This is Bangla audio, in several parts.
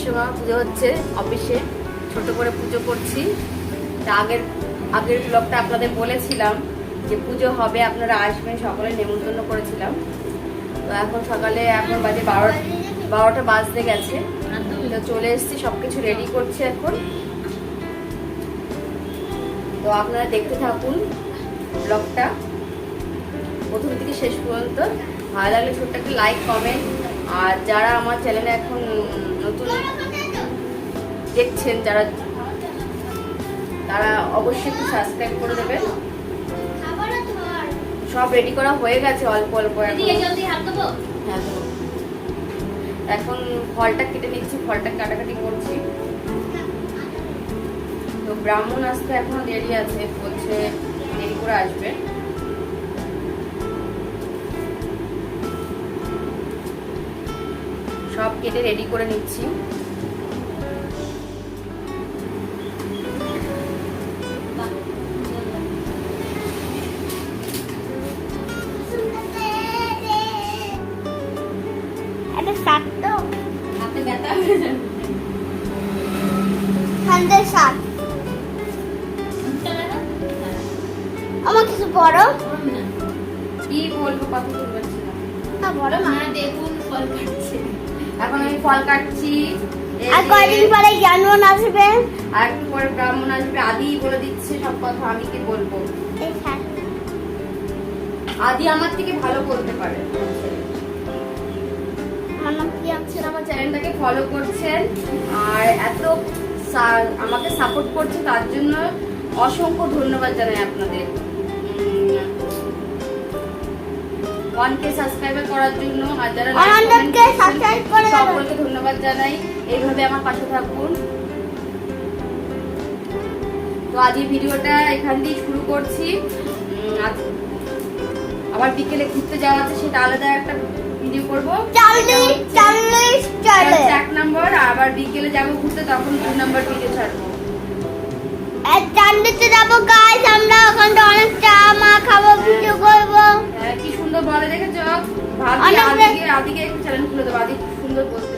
বিশ্বকর্মা পুজো হচ্ছে অফিসে। ছোট করে পুজো করছি। তা আগের আগের ব্লগটা আপনাদের বলেছিলাম যে পুজো হবে, আপনারা আসবেন, সকলে নেমন্তন্ন করেছিলাম। তো এখন সকালে এখন বাজে বারো বারোটা বাজতে গেছে। তো চলে এসেছি সব কিছু রেডি করছি এখন। তো আপনারা দেখতে থাকুন ব্লগটা প্রথম থেকে শেষ পর্যন্ত। ভালো লাগলে ছোট্ট একটা লাইক কমেন্ট আর যারা আমার চ্যানেলে এখন দেখছেন যারা তারা অবশ্যই একটু সাবস্ক্রাইব করে দেবেন। সব রেডি করা হয়ে গেছে অল্প অল্প এখন। হ্যাঁ। এখন ফলটা কেটে নিচ্ছি ফলটা কাটাকাটি করছি। তো ব্রাহ্মণ আসতে এখনও দেরি আছে বলছে দেরি করে আসবে। সব কেটে রেডি করে নিচ্ছি। একটা শাক তো হাতে ব্যথা হয়ে যাবে ঠান্ডার শাক আমার কিছু বড় কি বলব কথা বলতে না বড় দেখুন ফল কাটছি এখন আমি ফল কাটছি আর কয়দিন পরে জানুয়ান আসবে? আর একটু পরে ব্রাহ্মণ আসবে আদি বলে দিচ্ছে সব কথা আমি কি বলব? আদি আমার থেকে ভালো বলতে পারে। আমার নাম কি আছে আচ্ছা, আমার চ্যানেলটাকে ফলো করছেন। আর এত আমাকে সাপোর্ট করছে তার জন্য অসংখ্য ধন্যবাদ জানাই আপনাদের। ওয়ান কে সাবস্ক্রাইবার করার জন্য আর যারা like, 100 comment কে করছেন, subscribe করে দেবেন। সকলকে ধন্যবাদ জানাই। এইভাবে আমার পাশে থাকুন। তো আজ এই ভিডিওটা এখান দিয়ে শুরু করছি। আবার বিকেলে ঘুরতে যাওয়া আছে সেটা আলাদা একটা ভিডিও করব। এক নম্বর আবার বিকেলে যাব ঘুরতে তখন দু নম্বর ভিডিও ছাড়বো। চান্দিতে যাব গাইস আমরা ওখানটা অনেক চা মা খাব ভিডিও করব। হ্যাঁ, কি সুন্দর বলে দেখেছ? আদিকে আদিকে একটু চ্যানেল খুলে দেবো আদি সুন্দর বলতে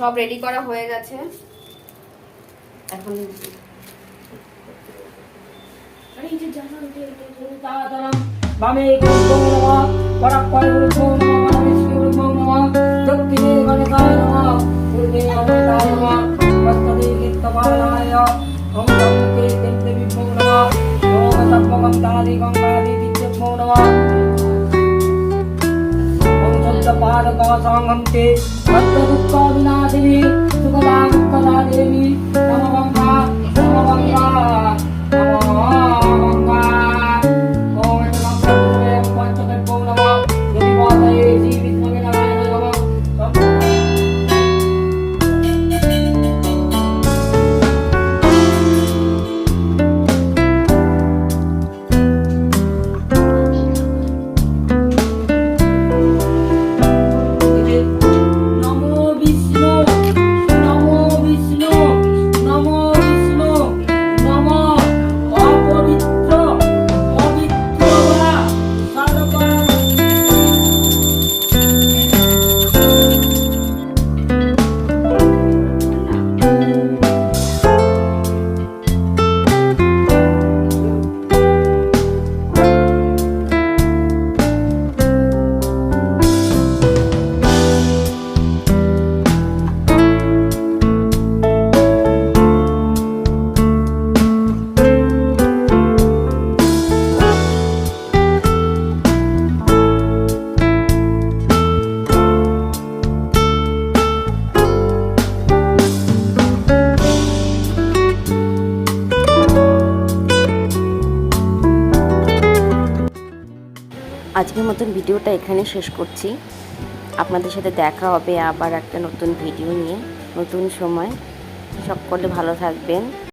সব রেডি করা হয়ে গেছে এখন বামে নমঃ পরাক্পরে গুরুভ্যো আজকের মতন ভিডিওটা এখানে শেষ করছি। আপনাদের সাথে দেখা হবে আবার একটা নতুন ভিডিও নিয়ে, নতুন সময়। সকলে ভালো থাকবেন।